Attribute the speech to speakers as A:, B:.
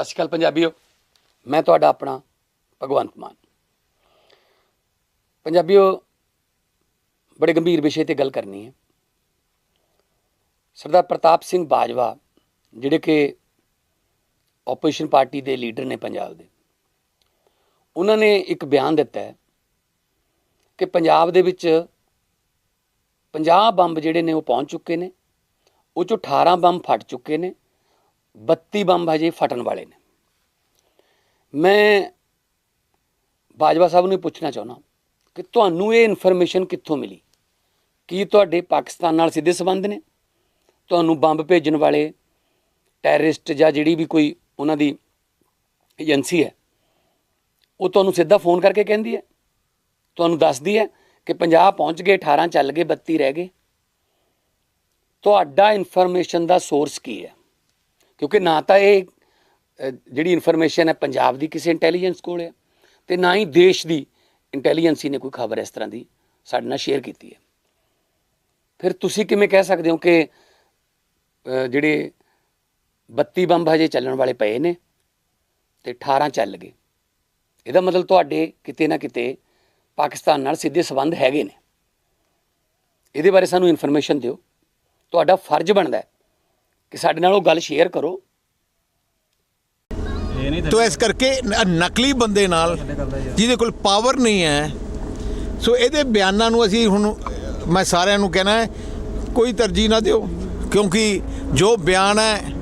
A: ਸਤਿ ਸ਼੍ਰੀ ਅਕਾਲ ਪੰਜਾਬੀਓ। ਮੈਂ ਤੁਹਾਡਾ ਆਪਣਾ ਭਗਵੰਤ ਮਾਨ। ਪੰਜਾਬੀਓ, ਬੜੇ ਗੰਭੀਰ ਵਿਸ਼ੇ ਤੇ ਗੱਲ ਕਰਨੀ ਹੈ। ਸਰਦਾਰ ਪ੍ਰਤਾਪ ਸਿੰਘ ਬਾਜਵਾ, ਜਿਹੜੇ ਕਿ ਆਪੋਜੀਸ਼ਨ ਪਾਰਟੀ ਦੇ ਲੀਡਰ ਨੇ ਪੰਜਾਬ ਦੇ, ਉਹਨਾਂ ਨੇ ਇੱਕ ਬਿਆਨ ਦਿੱਤਾ ਹੈ ਕਿ ਪੰਜਾਬ ਦੇ ਵਿੱਚ 50 ਬੰਬ ਜਿਹੜੇ ਨੇ ਉਹ ਪਹੁੰਚ ਚੁੱਕੇ ਨੇ, ਉਹ ਚੋਂ 18 ਬੰਬ ਫਟ ਚੁੱਕੇ ਨੇ 32 ਬੰਬ ਹਜੇ ਫਟਣ ਵਾਲੇ ਨੇ। ਮੈਂ ਬਾਜਵਾ ਸਾਹਿਬ ਨੂੰ ਇਹ ਪੁੱਛਣਾ ਚਾਹੁੰਦਾ ਕਿ ਤੁਹਾਨੂੰ ਇਹ ਇਨਫੋਰਮੇਸ਼ਨ ਕਿੱਥੋਂ ਮਿਲੀ? ਕੀ ਤੁਹਾਡੇ ਪਾਕਿਸਤਾਨ ਨਾਲ ਸਿੱਧੇ ਸੰਬੰਧ ਨੇ? ਤੁਹਾਨੂੰ ਬੰਬ ਭੇਜਣ ਵਾਲੇ ਟੈਰਰਿਸਟ ਜਾਂ ਜਿਹੜੀ ਵੀ ਕੋਈ ਉਹਨਾਂ ਦੀ ਏਜੰਸੀ ਹੈ, ਉਹ ਤੁਹਾਨੂੰ ਸਿੱਧਾ ਫੋਨ ਕਰਕੇ ਕਹਿੰਦੀ ਹੈ? ਤੁਹਾਨੂੰ ਦੱਸਦੀ ਹੈ ਕਿ 50 ਪਹੁੰਚ ਗਏ 18 ਚੱਲ ਗਏ 32 ਰਹਿ ਗਏ? ਤੁਹਾਡਾ ਇਨਫੋਰਮੇਸ਼ਨ ਦਾ ਸੋਰਸ ਕੀ ਹੈ? ਕਿਉਂਕਿ ਨਾ ਤਾਂ ਇਹ ਜਿਹੜੀ ਇਨਫੋਰਮੇਸ਼ਨ ਹੈ ਪੰਜਾਬ ਦੀ ਕਿਸੇ ਇੰਟੈਲੀਜੈਂਸ ਕੋਲ ਹੈ ਤੇ ਨਾ ਹੀ ਦੇਸ਼ ਦੀ ਇੰਟੈਲੀਜੈਂਸੀ ਨੇ ਕੋਈ ਖਬਰ ਇਸ ਤਰ੍ਹਾਂ ਦੀ ਸਾਡੇ ਨਾਲ ਸ਼ੇਅਰ ਕੀਤੀ ਹੈ। ਫਿਰ ਤੁਸੀਂ ਕਿਵੇਂ ਕਹਿ ਸਕਦੇ ਹੋ ਕਿ ਜਿਹੜੇ 32 ਬੰਬ ਹਜੇ ਚੱਲਣ ਵਾਲੇ ਪਏ ਨੇ ਤੇ 18 ਚੱਲ ਗਏ। ਇਹਦਾ ਮਤਲਬ ਤੁਹਾਡੇ ਕਿਤੇ ਨਾ ਕਿਤੇ ਪਾਕਿਸਤਾਨ ਨਾਲ ਸਿੱਧੇ ਸੰਬੰਧ ਹੈਗੇ ਨੇ। ਇਹਦੇ ਬਾਰੇ ਸਾਨੂੰ ਇਨਫੋਰਮੇਸ਼ਨ ਦਿਓ। ਤੁਹਾਡਾ ਫਰਜ਼ ਬਣਦਾ ਹੈ ਕਿ ਸਾਡੇ ਨਾਲ ਉਹ ਗੱਲ ਸ਼ੇਅਰ ਕਰੋ।
B: ਤੋ ਇਸ ਕਰਕੇ ਨਕਲੀ ਬੰਦੇ ਨਾਲ ਜਿਹਦੇ ਕੋਲ ਪਾਵਰ ਨਹੀਂ ਹੈ। ਸੋ ਇਹਦੇ ਬਿਆਨਾਂ ਨੂੰ ਅਸੀਂ ਹੁਣ ਮੈਂ ਸਾਰਿਆਂ ਨੂੰ ਕਹਿਣਾ ਹੈ ਕੋਈ ਤਰਜੀਹ ਨਾ ਦਿਓ। ਕਿਉਂਕਿ ਜੋ ਬਿਆਨ ਹੈ